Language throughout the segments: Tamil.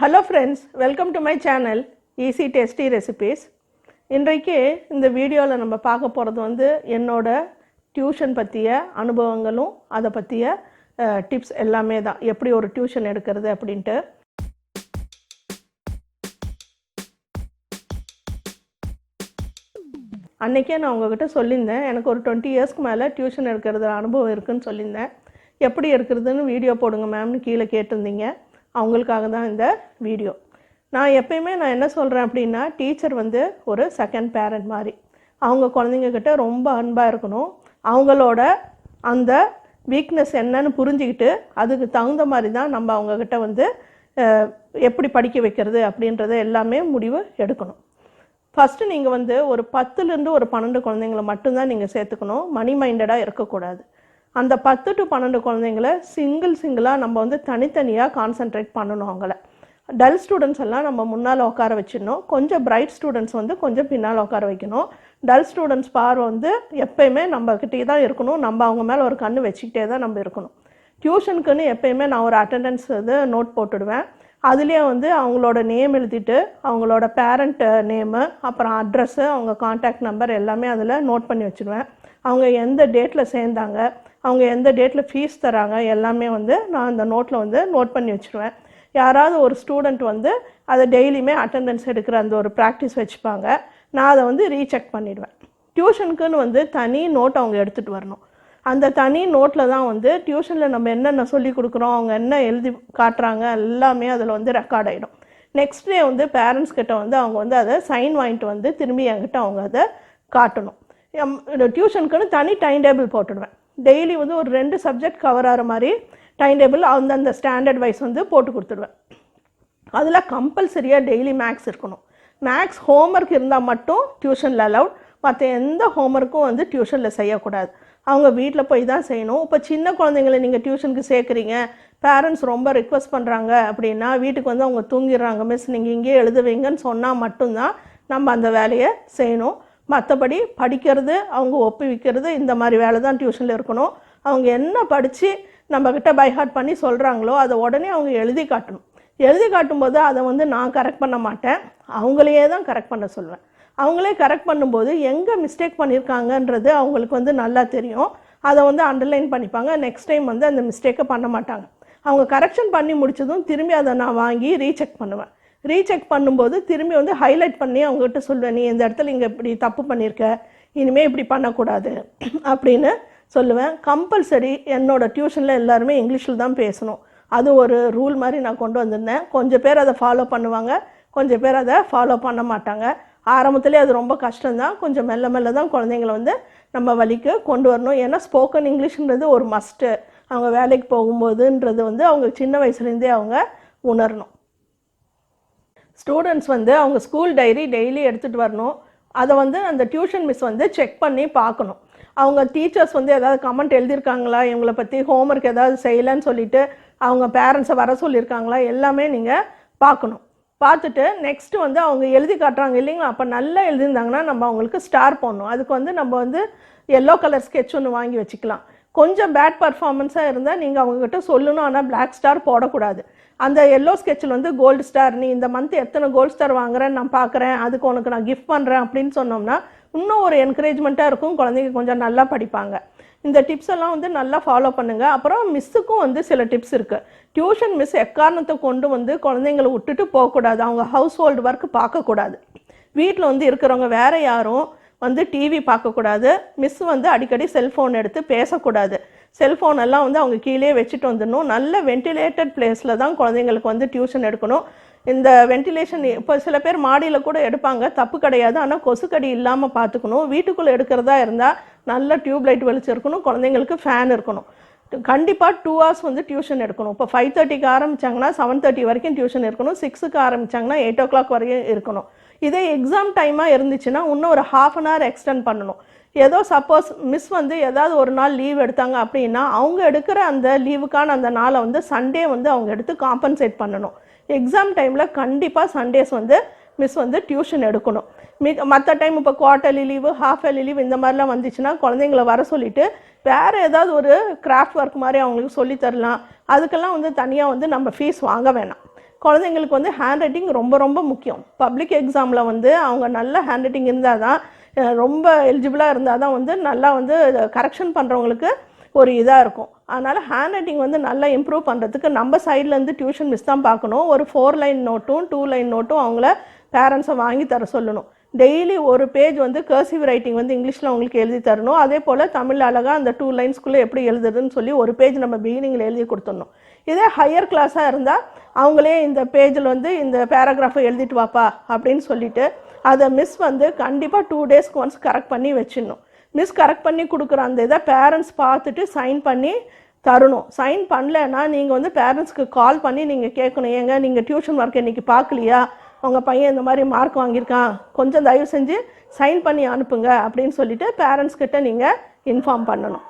Hello friends welcome to my channel easy tasty recipes இன்றைக்கு இந்த வீடியோவில் நம்ம பார்க்க போகிறது வந்து என்னோட டியூஷன் பற்றிய அனுபவங்களும் அதை பற்றிய டிப்ஸ் எல்லாமே தான். எப்படி ஒரு டியூஷன் எடுக்கிறது அப்படின்ட்டு. அன்றைக்கே நான் உங்ககிட்ட சொல்லியிருந்தேன். எனக்கு ஒரு டுவெண்ட்டி இயர்ஸ்க்கு மேலே டியூஷன் எடுக்கிறது அனுபவம் இருக்குன்னு சொல்லியிருந்தேன். எப்படி இருக்கிறதுன்னு வீடியோ போடுங்க மேம்னு கீழே கேட்டிருந்தீங்க. அவங்களுக்காக தான் இந்த வீடியோ. நான் எப்பயுமே நான் என்ன சொல்கிறேன் அப்படின்னா டீச்சர் வந்து ஒரு செகண்ட் பேரண்ட் மாதிரி. அவங்க குழந்தைங்கக்கிட்ட ரொம்ப அன்பாக இருக்கணும். அவங்களோட அந்த வீக்னஸ் என்னன்னு புரிஞ்சுக்கிட்டு அதுக்கு தகுந்த மாதிரி தான் நம்ம அவங்கக்கிட்ட வந்து எப்படி படிக்க வைக்கிறது அப்படின்றத எல்லாமே முடிவு எடுக்கணும். ஃபஸ்ட்டு நீங்கள் வந்து ஒரு பத்துலேருந்து ஒரு பன்னெண்டு குழந்தைங்கள மட்டும்தான் நீங்கள் சேர்த்துக்கணும். மணி மைண்டடாக இருக்கக்கூடாது. அந்த பத்து டு பன்னெண்டு குழந்தைங்கள சிங்கிள் சிங்கிளாக நம்ம வந்து தனித்தனியாக கான்சென்ட்ரேட் பண்ணணும் அவங்கள. டல் ஸ்டூடெண்ட்ஸ் எல்லாம் நம்ம முன்னால் உட்கார வச்சிடணும். கொஞ்சம் பிரைட் ஸ்டூடெண்ட்ஸ் வந்து கொஞ்சம் பின்னால் உட்கார வைக்கணும். டல் ஸ்டூடெண்ட்ஸ் பார்வை வந்து எப்பயுமே நம்மக்கிட்டே தான் இருக்கணும். நம்ம அவங்க மேலே ஒரு கண்ணு வச்சுக்கிட்டே தான் நம்ம இருக்கணும். டியூஷனுக்குன்னு எப்பயுமே நான் ஒரு அட்டெண்டன்ஸ் இது நோட் போட்டுடுவேன். அதுலேயே வந்து அவங்களோட நேம் எழுதிட்டு அவங்களோட பேரண்ட் நேமு அப்புறம் அட்ரஸ்ஸு அவங்க காண்டாக்ட் நம்பர் எல்லாமே அதில் நோட் பண்ணி வச்சுருவேன் அவங்க எந்த டேட்டில் சேர்ந்தாங்க அவங்க எந்த டேட்டில் ஃபீஸ் தராங்க எல்லாமே வந்து நான் அந்த நோட்டில் வந்து நோட் பண்ணி வச்சுருவேன். யாராவது ஒரு ஸ்டூடெண்ட் வந்து அதை டெய்லியுமே அட்டெண்டன்ஸ் எடுக்கிற அந்த ஒரு ப்ராக்டிஸ் வச்சுப்பாங்க. நான் அதை வந்து ரீசெக் பண்ணிவிடுவேன் டியூஷனுக்குன்னு வந்து தனி நோட் அவங்க எடுத்துகிட்டு வரணும். அந்த தனி நோட்டில் தான் வந்து டியூஷனில் நம்ம என்னென்ன சொல்லி கொடுக்குறோம் அவங்க என்ன எழுதி காட்டுறாங்க எல்லாமே அதில் வந்து ரெக்கார்ட் ஆகிடும் நெக்ஸ்ட் டே வந்து பேரண்ட்ஸ் கிட்ட வந்து அவங்க வந்து அதை சைன் வாங்கிட்டு வந்து திரும்பி என்கிட்ட அவங்க அதை காட்டணும். டியூஷனுக்குன்னு தனி டைம் டேபிள் போட்டுடுவேன். டெய்லி வந்து ஒரு ரெண்டு சப்ஜெக்ட் கவர் ஆகிற மாதிரி டைம் டேபிள் அந்தந்த ஸ்டாண்டர்ட் வைஸ் வந்து போட்டு கொடுத்துடுவேன். அதில் கம்பல்சரியாக டெய்லி மேக்ஸ் இருக்கணும். மேக்ஸ் ஹோம்ஒர்க் இருந்தால் மட்டும் டியூஷனில் அலவுட் மற்ற எந்த ஹோம்ஒர்க்கும் வந்து டியூஷனில் செய்யக்கூடாது. அவங்க வீட்டில் போய் தான் செய்யணும். இப்போ சின்ன குழந்தைங்கள நீங்கள் டியூஷனுக்கு சேர்க்குறீங்க. பேரண்ட்ஸ் ரொம்ப ரிக்வஸ்ட் பண்ணுறாங்க அப்படின்னா வீட்டுக்கு வந்து அவங்க தூங்கிடுறாங்க. மிஸ் நீங்கள் இங்கேயே எழுதுவீங்கன்னு சொன்னால் மட்டும்தான் நம்ம அந்த வேலையை செய்யணும். மற்றபடி படிக்கிறது அவங்க ஒப்புவிக்கிறது இந்த மாதிரி வேலை தான் டியூஷனில் இருக்கணும். அவங்க என்ன படித்து நம்மக்கிட்ட பைஹார்ட் பண்ணி சொல்கிறாங்களோ அதை உடனே அவங்க எழுதி காட்டணும். எழுதி காட்டும்போது அதை வந்து நான் கரெக்ட் பண்ண மாட்டேன். அவங்களையே தான் கரெக்ட் பண்ண சொல்லுவேன் அவங்களே கரெக்ட் பண்ணும்போது எங்கே மிஸ்டேக் பண்ணியிருக்காங்கன்றது அவங்களுக்கு வந்து நல்லா தெரியும். அதை வந்து அண்டர்லைன் பண்ணிப்பாங்க. நெக்ஸ்ட் டைம் வந்து அந்த மிஸ்டேக்கை பண்ண மாட்டாங்க. அவங்க கரெக்ஷன் பண்ணி முடிச்சதும் திரும்பி அதை நான் வாங்கி ரீசெக் பண்ணுவேன். ரீசெக் பண்ணும்போது திரும்பி வந்து ஹைலைட் பண்ணி அவங்ககிட்ட சொல்லுவேன் நீ இந்த இடத்துல இங்கே இப்படி தப்பு பண்ணியிருக்க இனிமேல் இப்படி பண்ணக்கூடாது. அப்படின்னு சொல்லுவேன். கம்பல்சரி என்னோடய டியூஷனில் எல்லாருமே இங்கிலீஷில் தான் பேசணும். அது ஒரு ரூல் மாதிரி நான் கொண்டு வந்திருந்தேன். கொஞ்சம் பேர் அதை ஃபாலோ பண்ணுவாங்க கொஞ்சம் பேர் அதை ஃபாலோ பண்ண மாட்டாங்க. ஆரம்பத்துலேயே அது ரொம்ப கஷ்டம்தான். கொஞ்சம் மெல்ல மெல்ல தான் குழந்தைங்கள வந்து நம்ம வழிக்கு கொண்டு வரணும். ஏன்னா ஸ்போக்கன் இங்கிலீஷ்ன்றது ஒரு மஸ்ட்டு அவங்க வேலைக்கு போகும்போதுன்றது வந்து அவங்க சின்ன வயசுலேருந்தே அவங்க உணரணும். ஸ்டூடெண்ட்ஸ் வந்து அவங்க ஸ்கூல் டைரி டெய்லி எடுத்துகிட்டு வரணும். அதை வந்து அந்த டியூஷன் மிஸ் வந்து செக் பண்ணி பார்க்கணும். அவங்க டீச்சர்ஸ் வந்து ஏதாவது கமெண்ட் எழுதியிருக்காங்களா? இவங்களை பற்றி ஹோம்ஒர்க் ஏதாவது செய்யலைன்னு சொல்லிட்டு அவங்க பேரண்ட்ஸை வர சொல்லியிருக்காங்களா? எல்லாமே நீங்கள் பார்க்கணும். பார்த்துட்டு நெக்ஸ்ட்டு வந்து அவங்க எழுதி காட்டுறாங்க இல்லைங்களா? அப்போ நல்லா எழுதியிருந்தாங்கன்னா நம்ம அவங்களுக்கு ஸ்டார் போடணும். அதுக்கு வந்து நம்ம வந்து எல்லோ கலர் ஸ்கெட்ச் ஒன்று வாங்கி வச்சுக்கலாம். கொஞ்சம் பேட் பர்ஃபார்மன்ஸாக இருந்தால் நீங்கள் அவங்கக்கிட்ட சொல்லணும். ஆனால் பிளாக் ஸ்டார் போடக்கூடாது. அந்த எல்லோ ஸ்கெட்சில் வந்து கோல்டு ஸ்டார் நீ இந்த மந்த் எத்தனை கோல்டு ஸ்டார் வாங்குறேன்னு நான் பார்க்குறேன் அதுக்கு உனக்கு நான் கிஃப்ட் பண்ணுறேன் அப்படின்னு சொன்னோம்னா இன்னும் ஒரு என்கரேஜ்மெண்ட்டாக இருக்கும் குழந்தைங்க கொஞ்சம் நல்லா படிப்பாங்க. இந்த டிப்ஸ் எல்லாம் வந்து நல்லா ஃபாலோ பண்ணுங்கள் அப்புறம் மிஸ்ஸுக்கும் வந்து சில டிப்ஸ் இருக்குது டியூஷன் மிஸ் எக்காரணத்தை கொண்டு வந்து குழந்தைங்களை விட்டுட்டு போகக்கூடாது. அவங்க ஹவுஸ் ஹோல்டு ஒர்க் பார்க்கக்கூடாது. வீட்டில் வந்து இருக்கிறவங்க வேறு யாரும் வந்து டிவி பார்க்கக்கூடாது. மிஸ் வந்து அடிக்கடி செல்ஃபோன் எடுத்து பேசக்கூடாது. செல்ஃபோன் எல்லாம் வந்து அவங்க கீழே வச்சுட்டு வந்துடணும். நல்ல வென்டிலேட்டட் பிளேஸில் தான் குழந்தைங்களுக்கு வந்து டியூஷன் எடுக்கணும். இந்த வென்டிலேஷன் இப்போ சில பேர் மாடியில் கூட எடுப்பாங்க. தப்பு கிடையாது. ஆனால் கொசுக்கடி இல்லாமல் பார்த்துக்கணும் வீட்டுக்குள்ளே எடுக்கிறதா இருந்தால் நல்ல டியூப் லைட் வெளிச்சம் இருக்கணும். குழந்தைங்களுக்கு ஃபேன் இருக்கணும். கண்டிப்பாக டூ ஹவர்ஸ் வந்து டியூஷன் எடுக்கணும். இப்போ ஃபைவ் தேர்ட்டிக்கு ஆரம்பிச்சாங்கன்னா செவன் தேர்ட்டி வரைக்கும் டியூஷன் இருக்கணும். சிக்ஸுக்கு ஆரம்பிச்சாங்கன்னா எயிட் ஓ கிளாக் வரைக்கும் இருக்கணும். இதே எக்ஸாம் டைமாக இருந்துச்சுன்னா இன்னும் ஒரு ஹாஃப் அன் ஹவர் எக்ஸ்டெண்ட் பண்ணணும். ஏதோ சப்போஸ் மிஸ் வந்து ஏதாவது ஒரு நாள் லீவ் எடுத்தாங்க அப்படின்னா அவங்க எடுக்கிற அந்த லீவுக்கான அந்த நாளை வந்து சண்டே வந்து அவங்க எடுத்து காம்பன்சேட் பண்ணணும். எக்ஸாம் டைமில் கண்டிப்பாக சண்டேஸ் வந்து மிஸ் வந்து டியூஷன் எடுக்கணும். மிக மற்ற டைம் இப்போ quarterly leave half yearly leave இந்த மாதிரிலாம் வந்துச்சுன்னா குழந்தைங்கள வர சொல்லிட்டு வேறு ஏதாவது ஒரு கிராஃப்ட் ஒர்க் மாதிரி அவங்களுக்கு சொல்லித் தரலாம். அதுக்கெல்லாம் வந்து தனியாக வந்து நம்ம ஃபீஸ் வாங்க வேணாம். குழந்தைங்களுக்கு வந்து ஹேண்ட் ரைட்டிங் ரொம்ப ரொம்ப முக்கியம். பப்ளிக் எக்ஸாமில் வந்து அவங்க நல்ல ஹேண்ட் ரைட்டிங் இருந்தால் தான் ரொம்ப எலிஜிபிளாக இருந்தால் தான் வந்து நல்லா வந்து கரெக்ஷன் பண்ணுறவங்களுக்கு ஒரு இதாக இருக்கும். அதனால் ஹேண்ட் ரைட்டிங் வந்து நல்லா இம்ப்ரூவ் பண்ணுறதுக்கு நம்ம சைட்லேருந்து டியூஷன் மிஸ் தான் பார்க்கணும். ஒரு ஃபோர் லைன் நோட்டும் டூ லைன் நோட்டும் அவங்கள பேரண்ட்ஸை வாங்கி தர சொல்லணும். டெய்லி ஒரு பேஜ் வந்து கர்சிவ் ரைட்டிங் வந்து இங்கிலீஷில் அவங்களுக்கு எழுதி தரணும். அதே போல் தமிழ் அழகாக அந்த டூ லைன்ஸ்குள்ளே எப்படி எழுதுறதுன்னு சொல்லி ஒரு பேஜ் நம்ம பிகினிங்கில் எழுதி கொடுத்துடணும். இதே ஹையர் கிளாஸாக இருந்தால் அவங்களே இந்த பேஜில் வந்து இந்த பேராகிராஃபை எழுதிட்டு வாப்பா அப்படின்னு சொல்லிட்டு அதை மிஸ் வந்து கண்டிப்பாக டூ டேஸ்க்கு ஒன்ஸ் கரெக்ட் பண்ணி வச்சிடணும். மிஸ் கரெக்ட் பண்ணி கொடுக்குற அந்த இதை பேரண்ட்ஸ் பார்த்துட்டு சைன் பண்ணி தரணும். சைன் பண்ணலைன்னா நீங்கள் வந்து பேரண்ட்ஸ்க்கு கால் பண்ணி நீங்கள் கேட்கணும். ஏங்க நீங்கள் டியூஷன் ஒர்க் இன்னைக்கு பார்க்கலையா? உங்கள் பையன் இந்த மாதிரி மார்க் வாங்கியிருக்கான். கொஞ்சம் தயவு செஞ்சு சைன் பண்ணி அனுப்புங்க அப்படின்னு சொல்லிட்டு பேரண்ட்ஸ்கிட்ட நீங்கள் இன்ஃபார்ம் பண்ணணும்.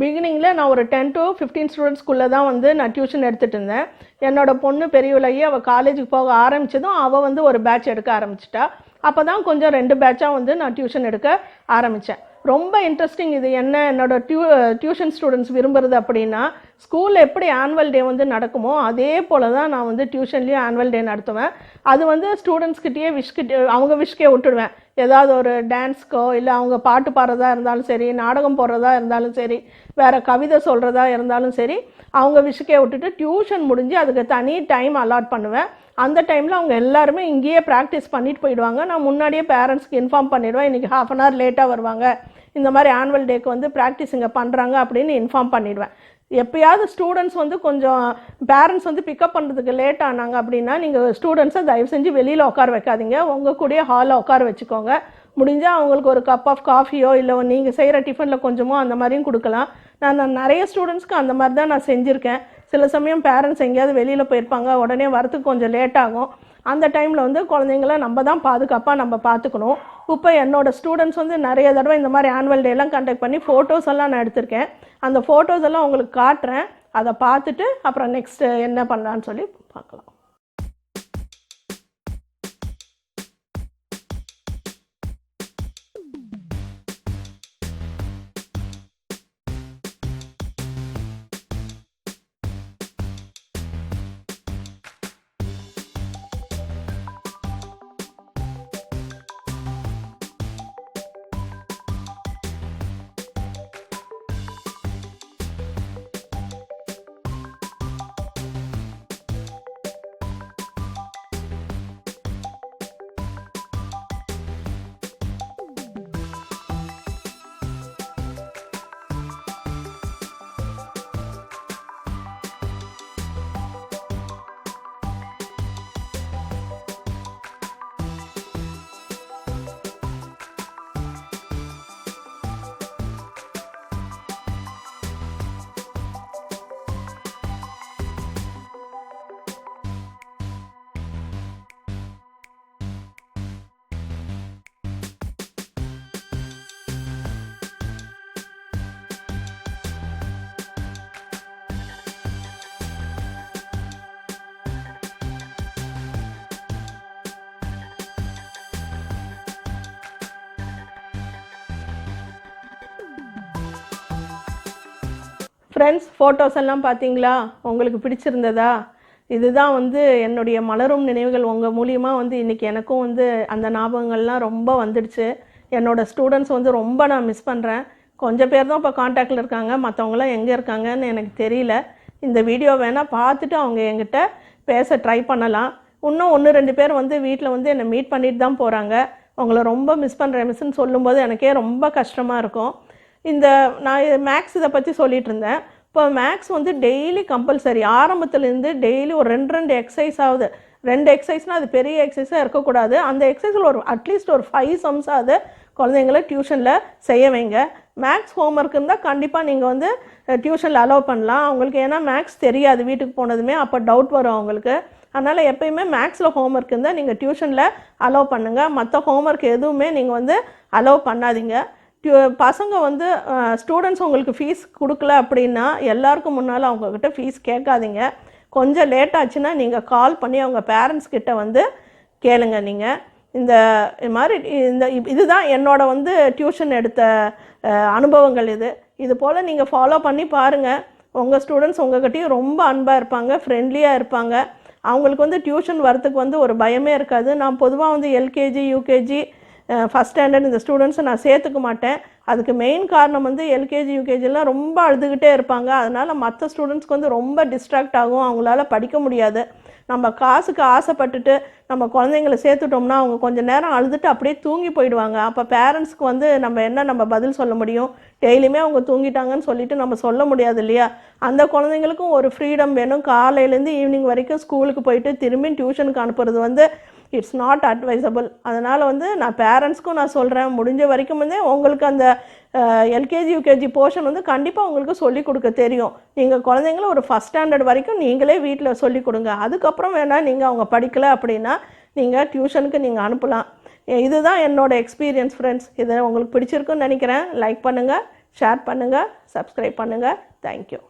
பிகினிங்கில் நான் ஒரு டென் டு ஃபிஃப்டீன் ஸ்டூடெண்ட்ஸ்குள்ளே தான் வந்து நான் டியூஷன் எடுத்துகிட்டு இருந்தேன். என்னோட பொண்ணு பெரியவளையே அவள் காலேஜுக்கு போக ஆரம்பிச்சதும் அவள் வந்து ஒரு பேட்ச் எடுக்க ஆரம்பிச்சிட்டா. அப்போ தான் கொஞ்சம் ரெண்டு பேட்சாக வந்து நான் டியூஷன் எடுக்க ஆரம்பித்தேன் ரொம்ப இன்ட்ரெஸ்டிங் இது. என்ன என்னோட டியூ டியூஷன் ஸ்டூடெண்ட்ஸ் விரும்புறது அப்படின்னா ஸ்கூலில் எப்படி ஆனுவல் டே வந்து நடக்குமோ அதே போல் தான் நான் வந்து டியூஷன்லேயும் ஆனுவல் டே நடத்துவேன். அது வந்து ஸ்டூடெண்ட்ஸ்கிட்டயே விஷ்கிட்ட அவங்க விஷ்கே விட்டுடுவேன். ஏதாவது ஒரு டான்ஸ்க்கோ இல்லை அவங்க பாட்டு பாடுறதா இருந்தாலும் சரி நாடகம் போடுறதா இருந்தாலும் சரி வேறு கவிதை சொல்கிறதா இருந்தாலும் சரி அவங்க விஷுக்கே விட்டுட்டு டியூஷன் முடிஞ்சு அதுக்கு தனி டைம் அலாட் பண்ணுவேன். அந்த டைமில் அவங்க எல்லாருமே இங்கேயே ப்ராக்டிஸ் பண்ணிட்டு போயிடுவாங்க. நான் முன்னாடியே பேரண்ட்ஸ்க்கு இன்ஃபார்ம் பண்ணிடுவேன். இன்றைக்கி ஹாஃப் அன் ஹவர் லேட்டாக வருவாங்க. இந்த மாதிரி ஆனுவல் டேக்கு வந்து ப்ராக்டிஸ் இங்கே பண்ணுறாங்க அப்படின்னு இன்ஃபார்ம் பண்ணிடுவேன். எப்பயாவது ஸ்டூடெண்ட்ஸ் வந்து கொஞ்சம் பேரண்ட்ஸ் வந்து பிக்கப் பண்ணுறதுக்கு லேட் ஆனாங்க அப்படின்னா நீங்கள் ஸ்டூடெண்ட்ஸை தயவு செஞ்சு வெளியில் உட்கார வைக்காதீங்க. உங்கள் கூடயே ஹாலில் உட்கார வச்சுக்கோங்க. முடிஞ்சால் அவங்களுக்கு ஒரு கப் ஆஃப் காஃபியோ இல்லை நீங்கள் செய்கிற டிஃபனில் கொஞ்சமோ அந்த மாதிரியும் கொடுக்கலாம். நான் நான் நிறைய ஸ்டூடெண்ட்ஸ்க்கு அந்த மாதிரி தான் நான் செஞ்சுருக்கேன். சில சமயம் பேரண்ட்ஸ் எங்கேயாவது வெளியில் போயிருப்பாங்க. உடனே வரத்துக்கு கொஞ்சம் லேட் ஆகும். அந்த டைமில் வந்து குழந்தைங்கள நம்ம தான் பாதுகாப்பாக நம்ம பார்த்துக்கணும் இப்போ என்னோடய ஸ்டூடெண்ட்ஸ் வந்து நிறைய தடவை இந்த மாதிரி ஆனுவல் டேலாம் கண்டக்ட் பண்ணி ஃபோட்டோஸ் எல்லாம் நான் எடுத்திருக்கேன். அந்த ஃபோட்டோஸ் எல்லாம் உங்களுக்கு காட்டுறேன். அதை பார்த்துட்டு அப்புறம் நெக்ஸ்ட்டு என்ன பண்ணலான்னு சொல்லி பார்க்கலாம். ஃப்ரெண்ட்ஸ் ஃபோட்டோஸ் எல்லாம் பார்த்தீங்களா? உங்களுக்கு பிடிச்சிருந்ததா? இதுதான் வந்து என்னுடைய மலரும் நினைவுகள். உங்கள் மூலியமாக வந்து இன்றைக்கி எனக்கும் வந்து அந்த ஞாபகங்கள்லாம் ரொம்ப வந்துடுச்சு. என்னோடய ஸ்டூடெண்ட்ஸ் வந்து ரொம்ப நான் மிஸ் பண்ணுறேன் கொஞ்சம் பேர் தான் இப்போ காண்டாக்டில் இருக்காங்க. மற்றவங்களாம் எங்கே இருக்காங்கன்னு எனக்கு தெரியல. இந்த வீடியோ வேணால் பார்த்துட்டு அவங்க என்கிட்ட பேச ட்ரை பண்ணலாம். இன்னும் ஒன்று ரெண்டு பேர் வந்து வீட்டில் வந்து என்னை மீட் பண்ணிட்டு தான் போகிறாங்க உங்களை ரொம்ப மிஸ் பண்ணுறேன் மிஸ்ன்னு சொல்லும்போது எனக்கே ரொம்ப கஷ்டமாக இருக்கும். இந்த நான் மேக்ஸ் இதை பற்றி சொல்லிகிட்டு இருந்தேன் இப்போ மேக்ஸ் வந்து டெய்லி கம்பல்சரி ஆரம்பத்துலேருந்து டெய்லி ஒரு ரெண்டு ரெண்டு எக்ஸசைஸ் ஆகுது. ரெண்டு எக்ஸசைஸ்னால் அது பெரிய எக்ஸசைஸாக இருக்கக்கூடாது. அந்த எக்ஸசைஸில் ஒரு அட்லீஸ்ட் ஒரு ஃபைவ் சம்ஸாவது குழந்தைங்கள டியூஷனில் செய்ய வைங்க. மேக்ஸ் ஹோம்ஒர்க் இருந்தால் கண்டிப்பாக நீங்கள் வந்து டியூஷனில் அலோவ் பண்ணலாம். அவங்களுக்கு ஏன்னா மேக்ஸ் தெரியாது வீட்டுக்கு போனதுமே அப்போ டவுட் வரும் அவங்களுக்கு. அதனால் எப்பயுமே மேக்ஸில் ஹோம்ஒர்க் இருந்தால் நீங்கள் டியூஷனில் அலோவ் பண்ணுங்கள் மற்ற ஹோம் ஒர்க் எதுவுமே நீங்கள் வந்து அலோவ் பண்ணாதீங்க. பசங்க வந்து ஸ்டூடெண்ட்ஸ் உங்களுக்கு ஃபீஸ் கொடுக்கல அப்படின்னா எல்லாருக்கும் முன்னால் அவங்கக்கிட்ட ஃபீஸ் கேட்காதீங்க. கொஞ்சம் லேட் ஆச்சுன்னா நீங்கள் கால் பண்ணி அவங்க பேரண்ட்ஸ் கிட்ட வந்து கேளுங்க நீங்கள் இந்த இது மாதிரி இந்த இதுதான் என்னோட வந்து டியூஷன் எடுத்த அனுபவங்கள் இது. இது போல் நீங்கள் ஃபாலோ பண்ணி பாருங்கள் உங்கள் ஸ்டூடெண்ட்ஸ் உங்ககிட்டயும் ரொம்ப அன்பாக இருப்பாங்க ஃப்ரெண்ட்லியாக இருப்பாங்க. அவங்களுக்கு வந்து டியூஷன் வரத்துக்கு வந்து ஒரு பயமே இருக்காது. நான் பொதுவாக வந்து எல்கேஜி யூகேஜி ஃபஸ்ட் ஸ்டாண்டர்ட் இந்த ஸ்டூடெண்ட்ஸை நான் சேர்த்துக்க மாட்டேன். அதுக்கு மெயின் காரணம் வந்து எல்கேஜி யூகேஜிலாம் ரொம்ப அழுதுகிட்டே இருப்பாங்க. அதனால் மற்ற ஸ்டூடெண்ட்ஸ்க்கு வந்து ரொம்ப டிஸ்ட்ராக்ட் ஆகும். அவங்களால படிக்க முடியாது. நம்ம காசுக்கு ஆசைப்பட்டுட்டு நம்ம குழந்தைங்கள சேர்த்துட்டோம்னா அவங்க கொஞ்சம் நேரம் அழுதுட்டு அப்படியே தூங்கி போயிடுவாங்க. அப்போ பேரண்ட்ஸ்க்கு வந்து நம்ம என்ன நம்ம பதில் சொல்ல முடியும்? டெய்லியுமே அவங்க தூங்கிட்டாங்கன்னு சொல்லிட்டு நம்ம சொல்ல முடியாது இல்லையா? அந்த குழந்தைங்களுக்கும் ஒரு ஃப்ரீடம் வேணும். காலையிலேருந்து ஈவினிங் வரைக்கும் ஸ்கூலுக்கு போயிட்டு திரும்பி டியூஷனுக்கு அனுப்புறது வந்து இட்ஸ் நாட் அட்வைசபிள் அதனால் வந்து நான் பேரண்ட்ஸ்க்கும் நான் சொல்கிறேன் முடிஞ்ச வரைக்கும் வந்து உங்களுக்கு அந்த எல்கேஜி யூகேஜி போர்ஷன் வந்து கண்டிப்பாக உங்களுக்கு சொல்லிக் கொடுக்க தெரியும். நீங்கள் குழந்தைங்கள ஒரு ஃபஸ்ட் ஸ்டாண்டர்ட் வரைக்கும் நீங்களே வீட்டில் சொல்லிக் கொடுங்க. அதுக்கப்புறம் வேணால் நீங்கள் அவங்க படிக்கலை அப்படின்னா நீங்கள் டியூஷனுக்கு நீங்கள் அனுப்பலாம். இதுதான் என்னோட எக்ஸ்பீரியன்ஸ் ஃப்ரெண்ட்ஸ் இதை உங்களுக்கு பிடிச்சிருக்குன்னு நினைக்கிறேன். லைக் பண்ணுங்கள் ஷேர் பண்ணுங்கள் சப்ஸ்கிரைப் பண்ணுங்கள் தேங்க்யூ